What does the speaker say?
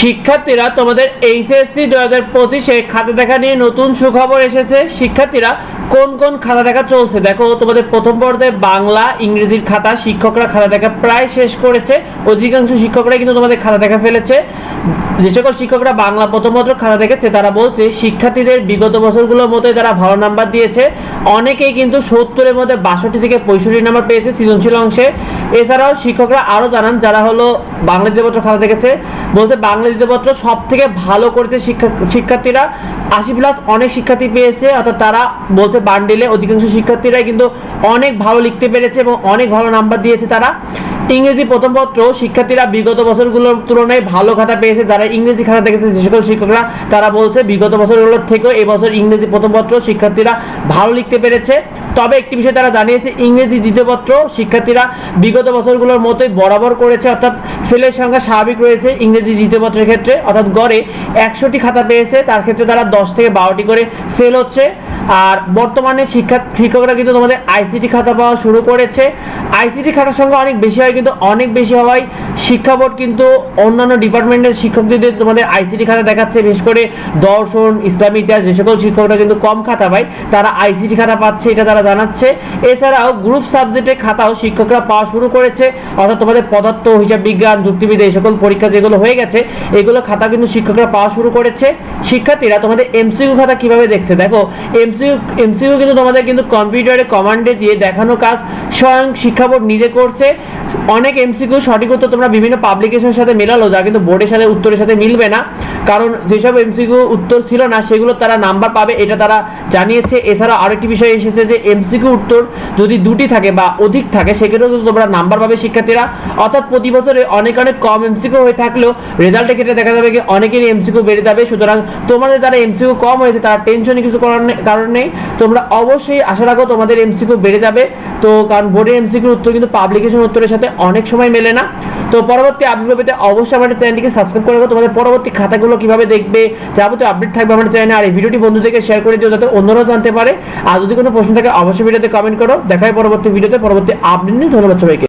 শিক্ষার্থীরা তোমাদের এইচএসসি দু হাজার পঁচিশে খাতা দেখা নিয়ে নতুন সুখবর এসেছে। শিক্ষার্থীরা কোন কোন খাতা দেখা চলছে? দেখো, তোমাদের প্রথম পর্যায়ে বাংলা, ইংরেজির খাতা, শিক্ষকরা খাতা দেখা প্রায় শেষ করেছে। অধিকাংশ শিক্ষকরাই কিন্তু তোমাদের খাতা দেখা ফেলেছে। যে সকল শিক্ষকরা বাংলা প্রথম পত্র খাতা দেখেছে, তারা বলছে, শিক্ষার্থীদের বিগত বছরগুলোর মতোই তারা ভালো নাম্বার দিয়েছে। অনেকেই কিন্তু সত্তরের মধ্যে বাষট্টি থেকে পঁয়ষট্টি নাম্বার পেয়েছে সৃজনশীল অংশে। এছাড়াও শিক্ষকরা আরও জানান, যারা হলো বাংলা দ্বিতীয়পত্র খাতা দেখেছে, বলছে বাংলা দ্বিতীয়পত্র সব থেকে ভালো করেছে শিক্ষা শিক্ষার্থীরা। আশি প্লাস অনেক শিক্ষার্থী পেয়েছে, অর্থাৎ তারা বলছে বান্ডিলে অধিকাংশ শিক্ষার্থীরাই কিন্তু অনেক ভালো লিখতে পেরেছে এবং অনেক ভালো নাম্বার দিয়েছে তারা। ইংরেজি প্রথম পত্র শিক্ষার্থীরা বিগত বছরগুলোর তুলনায় ভালো খাতা পেয়েছে। যারা ইংরেজি খাতা দেখেছে, যে সকল শিক্ষকরা, তারা বলছে বিগত বছরগুলোর থেকেও এবছর ইংরেজি প্রথম পত্র শিক্ষার্থীরা ভালো লিখতে পেরেছে। তবে একটি বিষয় তারা জানিয়েছে, ইংরেজি দ্বিতীয় পত্র শিক্ষার্থীরা বিগত বছরগুলোর মতোই বরাবর করেছে, অর্থাৎ ফেলের সংখ্যা স্বাভাবিক রয়েছে ইংরেজি দ্বিতীয় পত্রের ক্ষেত্রে, অর্থাৎ গড়ে একশোটি খাতা পেয়েছে। তার ক্ষেত্রে তারা দশ থেকে বারোটি করে ফেল হচ্ছে। আর বর্তমানে শিক্ষা শিক্ষকরা কিন্তু তোমাদের আইসিটি খাতা পাওয়া শুরু করেছে। আইসিটি খাতার সংখ্যা অনেক বেশি হয় কিন্তু অনেক বেশি হওয়ায় শিক্ষা বোর্ড কিন্তু অন্যান্য ডিপার্টমেন্টের শিক্ষকদের তোমাদের আইসিটি খাতা দেখাচ্ছে, বিশেষ করে দর্শন, ইসলামী ইতিহাস, যে সকল শিক্ষকরা কিন্তু কম খাতা পায়, তারা আইসিটি খাতা পাচ্ছে, এটা তারা জানাচ্ছে। এছাড়াও গ্রুপ সাবজেক্টের খাতাও শিক্ষকরা পাওয়া শুরু করেছে, অর্থাৎ তোমাদের পদার্থ, হিসাব বিজ্ঞান, যুক্তিবিদ্যা, এই সকল পরীক্ষা যেগুলো হয়ে গেছে, এগুলো খাতা কিন্তু শিক্ষকরা পাওয়া শুরু করেছে। শিক্ষার্থীরা তোমাদের এমসিকিউ খাতা কীভাবে দেখছে? দেখো এমসিকিউ এমসিকিউ কিন্তু তোমাদের কিন্তু কম্পিউটারে কমান্ডে দিয়ে দেখানো কাজ, স্বয়ং শিক্ষা বোর্ড নিজে করছে। অনেক এমসিকিউ সঠিক উত্তর তোমরা বিভিন্ন পাবলিকেশনের সাথে মেলালো, যা কিন্তু বোর্ডের সাথে, উত্তরের সাথে মিলবে না। কারণ যেসব এমসিকিউ উত্তর ছিল না, সেগুলো তারা নাম্বার পাবে, এটা তারা জানিয়েছে। এছাড়া আরেকটি বিষয় এসেছে যে এমসিকিউ উত্তর যদি দুটি থাকে বা অধিক থাকে সেক্ষেত্রেও কিন্তু তোমরা নাম্বার পাবে শিক্ষার্থীরা। অর্থাৎ প্রতি বছরে অনেক অনেক কম এমসিকিউ হয়ে থাকলেও রেজাল্টের ক্ষেত্রে দেখা যাবে কি, অনেকেরই এমসিকিউ বেড়ে যাবে। সুতরাং তোমাদের যারা এমসিকিউ কম হয়েছে, তারা টেনশনে কিছু করার কারণ নেই। তোমরা অবশ্যই আশা রাখো তোমাদের এমসিকিউ বেড়ে যাবে। তো কারণ বোর্ডের এমসিকিউর উত্তর কিন্তু পাবলিকেশন উত্তরের সাথে অনেক সময় মেলে না। তো পরবর্তী আপডেট পেতে অবশ্যই আমাদের চ্যানেলটিকে সাবস্ক্রাইব করে রাখো। তোমাদের পরবর্তী খাতাগুলো কীভাবে দেখবে, যাবতীয় আপডেট থাকবে আমাদের চ্যানেলে আর এই ভিডিওটি বন্ধুদেরকে শেয়ার করে দিও যাতে অন্যরাও জানতে পারে। আর যদি কোনো প্রশ্ন থাকে, অবশ্যই ভিডিওতে কমেন্ট করো। দেখা হয় পরবর্তী ভিডিওতে। পরবর্তী আপডেট নিয়ে। ধন্যবাদ সবাইকে।